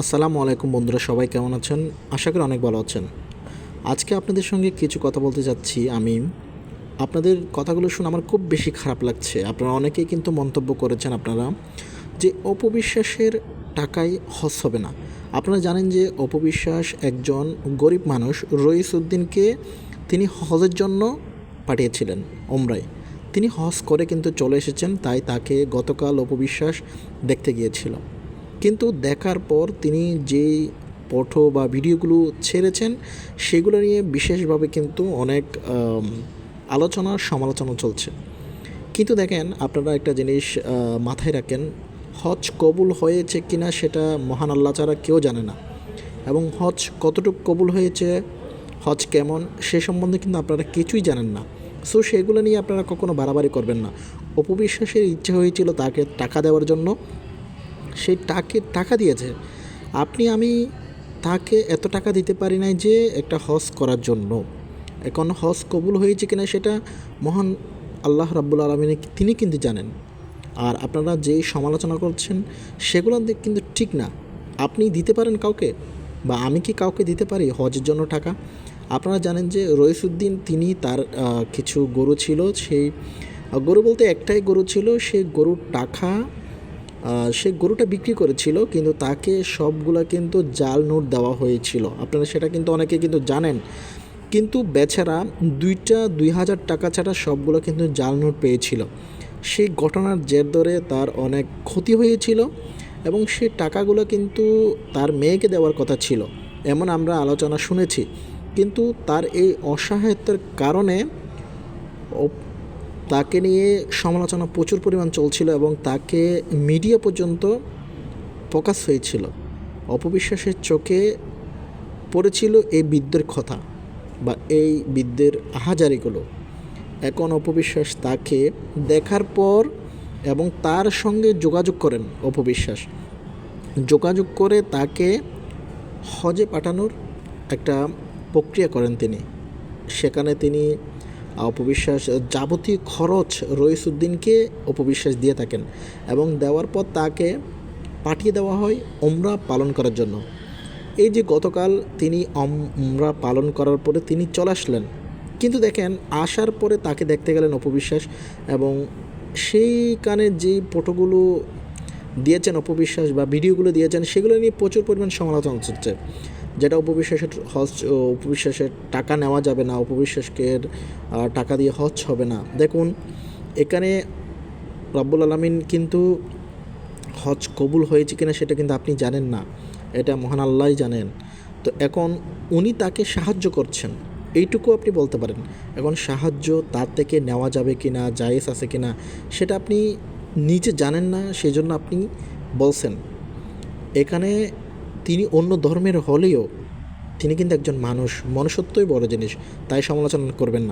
আসসালামু আলাইকুম বন্ধুরা, সবাই কেমন আছেন? আশা করি অনেক ভালো আছেন। আজকে আপনাদের সঙ্গে কিছু কথা বলতে যাচ্ছি আমি। আপনাদের কথাগুলো শুনে আমার খুব বেশি খারাপ লাগছে। আপনারা অনেকেই কিন্তু মন্তব্য করেছেন আপনারা যে অপবিশ্বাসের টাকায় হজ হবে না। আপনারা জানেন যে অপবিশ্বাস একজন গরিব মানুষ রইসুদ্দিনকে তিনি হজের জন্য পাঠিয়েছিলেন ওমরায় তিনি হজ করে কিন্তু চলে এসেছেন, তাই তাকে গতকাল অপবিশ্বাস দেখতে গিয়েছিল। কিন্তু দেখার পর তিনি যেই ফটো বা ভিডিওগুলো ছেড়েছেন, সেগুলো নিয়ে বিশেষভাবে কিন্তু অনেক আলোচনা, সমালোচনা চলছে। কিন্তু দেখেন, আপনারা একটা জিনিস মাথায় রাখেন, হজ কবুল হয়েছে কিনা সেটা মহান আল্লাহ ছাড়া কেউ জানে না। এবং হজ কতটুকু কবুল হয়েছে, হজ কেমন, সে সম্বন্ধে কিন্তু আপনারা কিছুই জানেন না। সো সেগুলো নিয়ে আপনারা কখনো বাড়াবাড়ি করবেন না। অপবিশ্বাসের ইচ্ছে হয়েছিল তাকে টাকা দেওয়ার জন্য সেই টাকে, টাকা দিয়েছে। আপনি, আমি তাকে এত টাকা দিতে পারি নাই যে একটা হজ করার জন্য। এখন হজ কবুল হয়েছে কিনা সেটা মহান আল্লাহ রাব্বুল আলমিন তিনি কিন্তু জানেন। আর আপনারা যেই সমালোচনা করছেন, সেগুলো কিন্তু ঠিক না। আপনি দিতে পারেন কাউকে বা আমি কি কাউকে দিতে পারি হজের জন্য টাকা? আপনারা জানেন যে রইসুদ্দিন তিনি তার কিছু গরু ছিল, সেই গরু বলতে একটাই গরু ছিল সেই গরুর টাকা সে গরুটা বিক্রি করেছিল, কিন্তু তাকে সবগুলা কিন্তু জাল নোট দেওয়া হয়েছিল। আপনারা সেটা কিন্তু অনেকে কিন্তু জানেন। কিন্তু বেচারা দুইটা দুই হাজার টাকা ছাড়া সবগুলো কিন্তু জাল নোট পেয়েছিল। সেই ঘটনার জের ধরে তার অনেক ক্ষতি হয়েছিল এবং সেই টাকাগুলো কিন্তু তার মেয়েকে দেওয়ার কথা ছিল, এমন আমরা আলোচনা শুনেছি। কিন্তু তার এই অসহায়তার কারণে তাকে নিয়ে সমালোচনা প্রচুর পরিমাণ চলছিল এবং তাকে মিডিয়া পর্যন্ত প্রকাশ হয়েছিল। অপবিশ্বাসের চোখে পড়েছিল এই বিদ্যের কথা বা এই বিদ্যের আহাজারিগুলো এখন অপবিশ্বাস তাকে দেখার পর এবং তার সঙ্গে যোগাযোগ করেন অপবিশ্বাস। যোগাযোগ করে তাকে হজে পাঠানোর একটা প্রক্রিয়া করেন তিনি। সেখানে তিনি অপবিশ্বাস যাবতীয় খরচ রইসুদ্দিনকে অপবিশ্বাস দিয়ে থাকেন এবং দেওয়ার পর তাকে পাঠিয়ে দেওয়া হয় ওমরা পালন করার জন্য। এই যে গতকাল তিনি ওমরা পালন করার পরে তিনি চলে আসলেন। কিন্তু দেখেন, আসার পরে তাকে দেখতে গেলেন অপবিশ্বাস এবং সেইখানে যেই ফটোগুলো দিয়েছেন অপবিশ্বাস বা ভিডিওগুলো দিয়েছেন, সেগুলো নিয়ে প্রচুর পরিমাণ সমালোচনা চলছে যেটা উপবিশ্বাসের হজ উপবিশ্বাসের টাকা নেওয়া যাবে না উপবিশ্বাসকে টাকা দিয়ে হজ হবে না। দেখুন, এখানে রব্বুল আলমিন কিন্তু হজ কবুল হয়েছে কিনা সেটা কিন্তু আপনি জানেন না। এটা মহান আল্লাহই জানেন। তো এখন উনি তাকে সাহায্য করছেন। এইটুকু আপনি বলতে পারেন। এখন সাহায্য তার থেকে নেওয়া যাবে কি না জায়েজ আছে কি না সেটা আপনি নিজে জানেন না, সেজন্য আপনি বলছেন। এখানে তিনি অন্য ধর্মের হলেও তিনি কিন্তু একজন মানুষ, মনুষ্যত্বই বড় জিনিস, তাই সমালোচনা করবেন না।